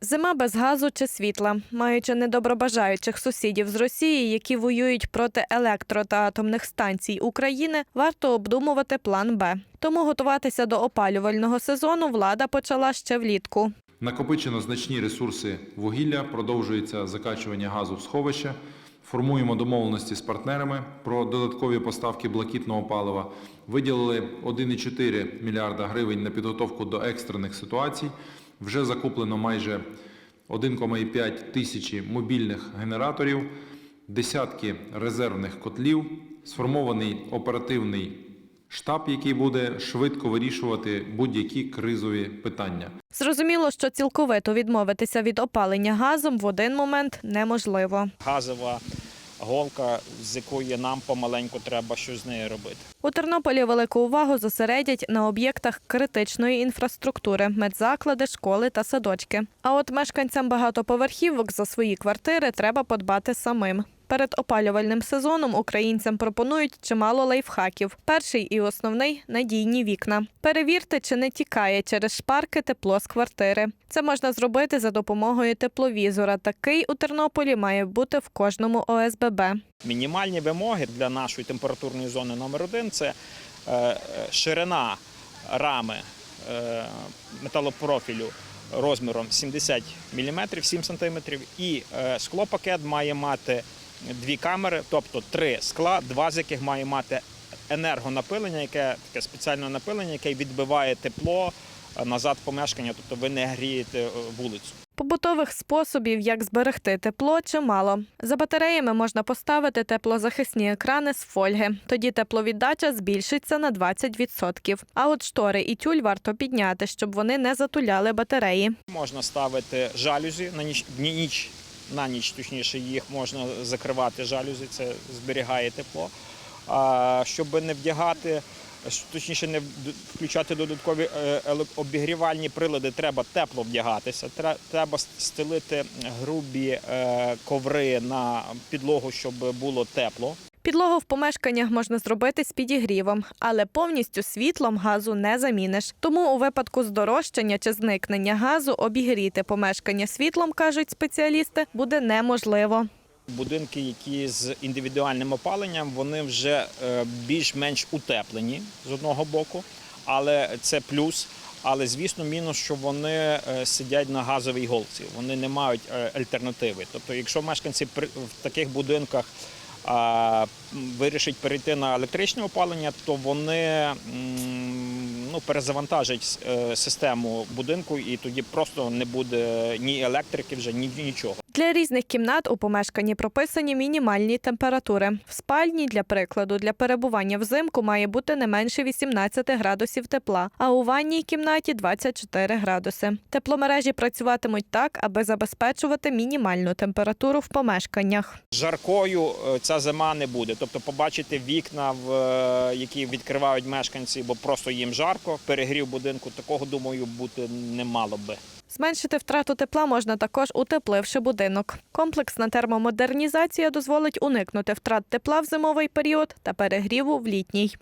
Зима без газу чи світла, маючи недобробажаючих сусідів з Росії, які воюють проти електро та атомних станцій України, варто обдумувати план Б. Тому готуватися до опалювального сезону влада почала ще влітку. Накопичено значні ресурси вугілля, продовжується закачування газу в сховище. Формуємо домовленості з партнерами про додаткові поставки блакитного палива. Виділили 1,4 мільярда гривень на підготовку до екстрених ситуацій. Вже закуплено майже 1,5 тисячі мобільних генераторів, десятки резервних котлів, сформований оперативний штаб, який буде швидко вирішувати будь-які кризові питання. Зрозуміло, що цілковито відмовитися від опалення газом в один момент неможливо. газова голка, з якої нам помаленьку треба щось з нею робити. У Тернополі велику увагу зосередять на об'єктах критичної інфраструктури, медзаклади, школи та садочки. А от мешканцям багатоповерхівок за свої квартири треба подбати самим. Перед опалювальним сезоном українцям пропонують чимало лайфхаків. Перший і основний надійні вікна. Перевірте, чи не тікає через шпарки тепло з квартири. Це можна зробити за допомогою тепловізора. Такий у Тернополі має бути в кожному ОСББ. Мінімальні вимоги для нашої температурної зони номер один це е, е, ширина рами е, металопрофілю розміром 70 мм, 7 см, і склопакет має мати дві камери, тобто три скла, два з яких має мати енергонапилення, яке таке спеціальне напилення, яке відбиває тепло е, назад в помешкання, тобто ви не грієте е, вулицю. Побутових способів, як зберегти тепло, чимало. За батареями можна поставити теплозахисні екрани з фольги. Тоді тепловіддача збільшиться на 20%. А от штори і тюль варто підняти, щоб вони не затуляли батареї. Можна ставити жалюзі на ніч, ніч на ніч, точніше, їх можна закривати жалюзі, це зберігає тепло. А щоб не вдягати, точніше, не включати додаткові е, обігрівальні прилади, треба тепло вдягатися. Тре- Треба стелити грубі е, коври на підлогу, щоб було тепло. Підлогу в помешканнях можна зробити з підігрівом, але повністю світлом газу не заміниш. Тому у випадку здорожчання чи зникнення газу обігріти помешкання світлом, кажуть спеціалісти, буде неможливо. Будинки, які з індивідуальним опаленням, вони вже е, більш-менш утеплені з одного боку, але це плюс. Але звісно, мінус, що вони е, сидять на газовій голці, вони не мають е, альтернативи. Тобто, якщо мешканці в таких будинках а, вирішить перейти на електричне опалення, то вони ну, перезавантажать е, систему будинку, і тоді просто не буде ні електрики, вже ні нічого. Для різних кімнат у помешканні прописані мінімальні температури. В спальні, для прикладу, для перебування взимку має бути не менше 18 градусів тепла, а у ванній кімнаті 24 градуси. Тепломережі працюватимуть так, аби забезпечувати мінімальну температуру в помешканнях. Жаркою е, ця зима не буде. Тобто побачити вікна, е, які відкривають мешканці, бо просто їм жарко, перегрів будинку, такого, думаю, бути не мало би. Зменшити втрату тепла можна також утепливши будинок. Комплексна термомодернізація дозволить уникнути втрат тепла в зимовий період та перегріву в літній.